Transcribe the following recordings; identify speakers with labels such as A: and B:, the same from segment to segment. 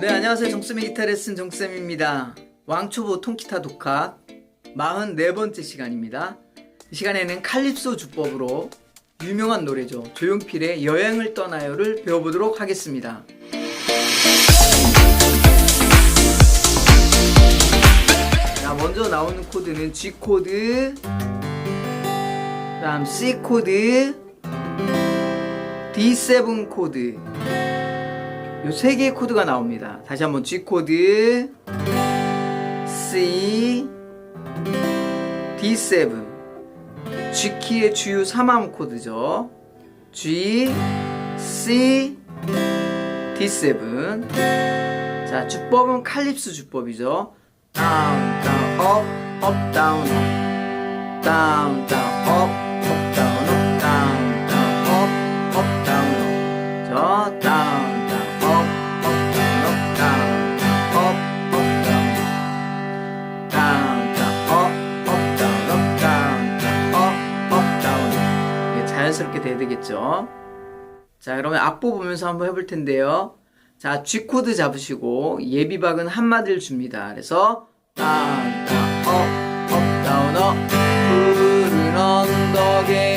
A: 네 안녕하세요. 정쌤의 기타 레슨 정쌤입니다. 왕초보 통기타 독학 44번째 시간입니다. 이 시간에는 칼립소 주법으로 유명한 노래죠. 조용필의 여행을 떠나요를 배워보도록 하겠습니다. 자 먼저 나오는 코드는 G 코드 다음 C 코드 D7 코드 요세 개의 코드가 나옵니다. 다시 한번 G 코드, C, D7, G 키의 주요 3함 코드죠. G, C, D7. 자, 주법은 칼립스 주법이죠. 다운, 다운, 업, 업, 다운, 업. 다운, 다운, 업, 업, 다운, 자연스럽게 돼야 되겠죠. 자, 그러면 악보 보면서 한번 해볼 텐데요. 자, G 코드 잡으시고 예비박은 한마디를 줍니다. 그래서 다운, 업, 업, 다운, 업, 푸른 언덕에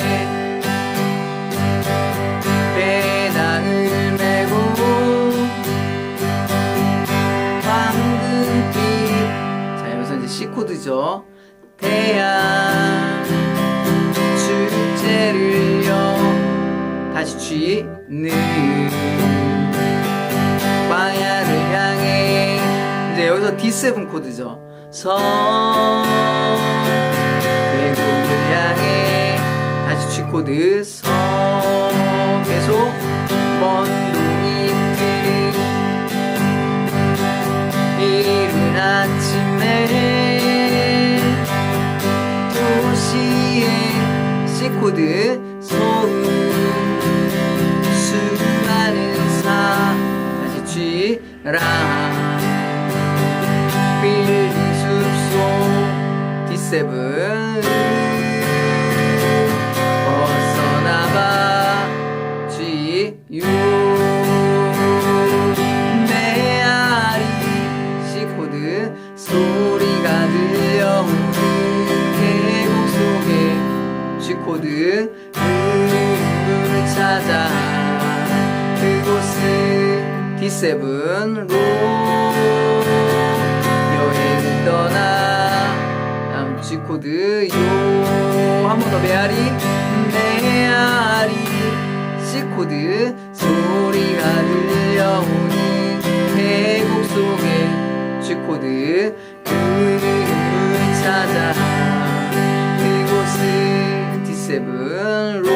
A: C 코드죠. 태양 다시 G는 광야를 향해. 이제 여기서 D7 코드죠. 성 외국을 향해. 다시 G 코드. 성 계속 먼 동이 트는 이른 아침에 도시의 C 코드 랑 빌딩 숲속 D7 벗어 B7로 여행 떠나 남치 코드 요 한 번 더 메아리. 메아리. C 코드. 소리가 들려오니 계곡 속에 G 코드. 그을 찾아 그곳은 D7로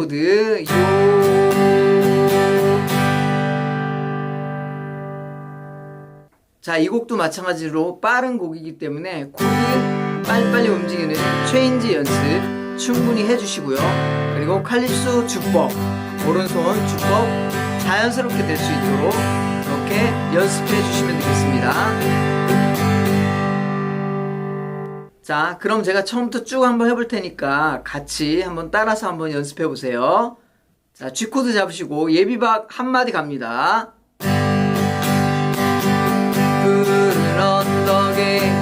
A: 코드 요 자, 이 곡도 마찬가지로 빠른 곡이기 때문에 코드 빨리빨리 움직이는 체인지 연습 충분히 해주시고요. 그리고 칼립소 주법, 오른손 주법 자연스럽게 될 수 있도록 이렇게 연습해 주시면 되겠습니다. 자, 그럼 제가 처음부터 쭉 한번 해볼 테니까 같이 한번 따라서 한번 연습해 보세요. 자, G 코드 잡으시고 예비박 한마디 갑니다. 푸른 언덕에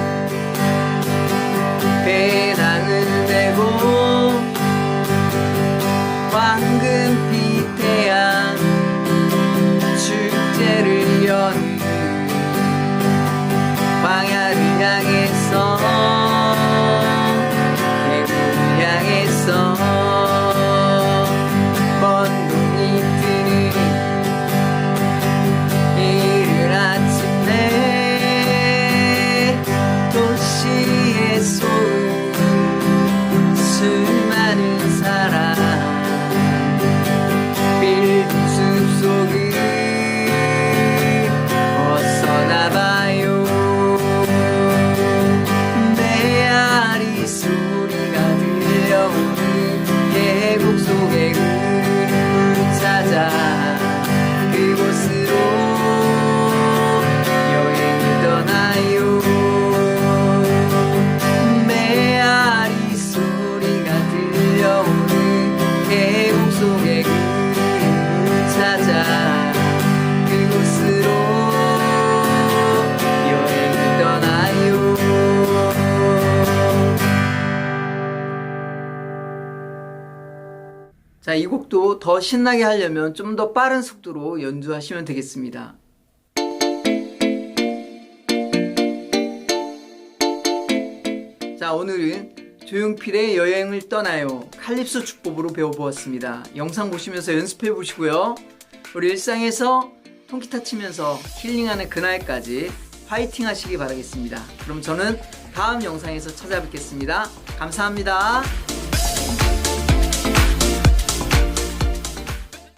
A: 자, 이 곡도 더 신나게 하려면 좀 더 빠른 속도로 연주하시면 되겠습니다. 자, 오늘은 조용필의 여행을 떠나요. 칼립소 주법으로 배워보았습니다. 영상 보시면서 연습해 보시고요. 우리 일상에서 통기타 치면서 힐링하는 그날까지 화이팅 하시기 바라겠습니다. 그럼 저는 다음 영상에서 찾아뵙겠습니다. 감사합니다.